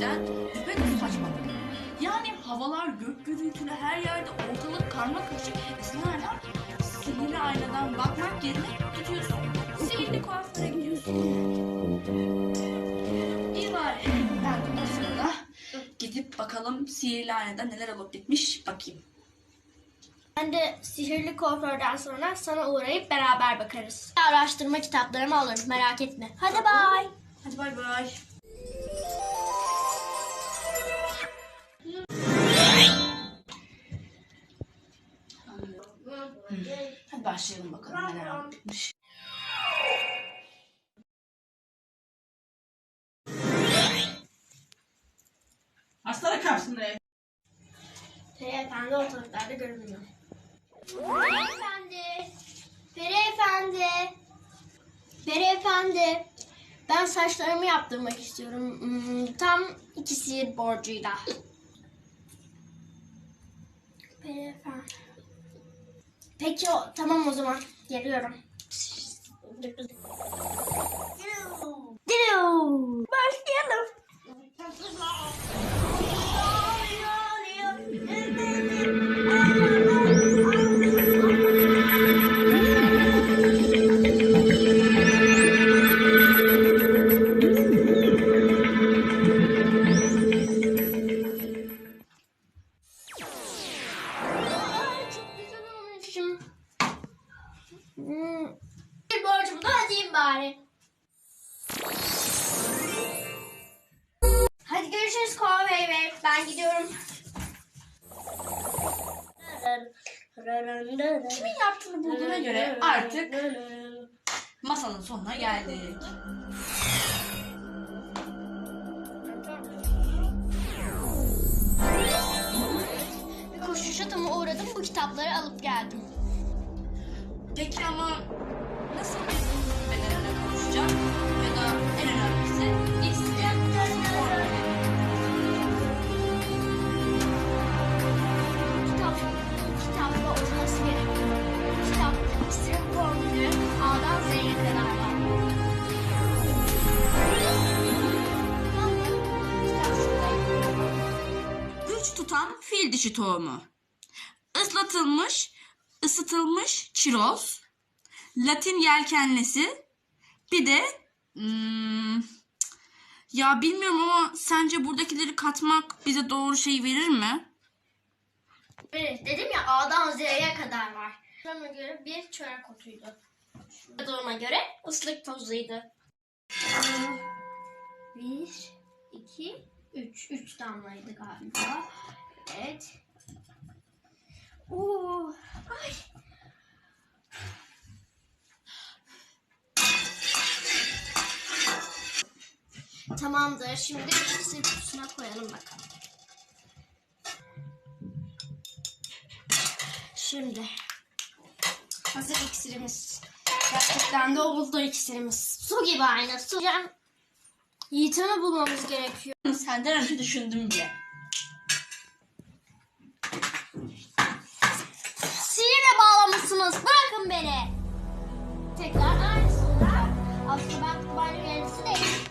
gerçekten düpedüz saçmalık. Yani havalar gök gürültülü her yerde ortalık karma karışık. E sen hala sihirli aynadan bakmak yerine gidiyorsun. Sihirli kuaföre gidiyorsun. İyi bari ben de o sırada gidip bakalım sihirli aynadan neler olup bitmiş bakayım. Ben de sihirli kuaförden sonra sana uğrayıp beraber bakarız. Araştırma kitaplarımı alırım merak etme. Hadi bay. Hadi bay bay. Başlayalım bakalım neler. Hastane karşısında ev. Peri Efendi ortalıklarda görünmüyor. Peri Efendi. Peri Efendi. Peri Efendi. Ben saçlarımı yaptırmak istiyorum. Hmm, tam iki sihir borcuyla. Peri Efendi. Peki o, tamam o zaman. Geliyorum. Hadi görüşürüz Kova Bey Bey. Ben gidiyorum. Kimin yaptığını bulduğuna göre artık masanın sonuna geldik. Bir koşu şatoma uğradım. Bu kitapları alıp geldim. Peki ama nasıl bir fil dişi tohumu. Islatılmış, ısıtılmış çiroz. Latin yelkenlisi. Bir de hmm, ya bilmiyorum ama sence buradakileri katmak bize doğru şey verir mi? Evet, dedim ya A'dan Z'ye kadar var. Şurama göre bir çörek otuydu. Şurama göre ıslık tozuydu. Bir, iki, üç. Üç damlaydı galiba. Evet. Oo, ay. Tamamdır. Şimdi iksir kutusuna koyalım bakalım. Şimdi hazır iksirimiz. Gerçekten de oldu iksirimiz. Su gibi aynı su. Yiğitan'ı bulmamız gerekiyor. Senden önce düşündüm bile. yapıyorsunuz? Bırakın beni. Tekrar aynısından. Aslında ben kumanya yerlisi değilim.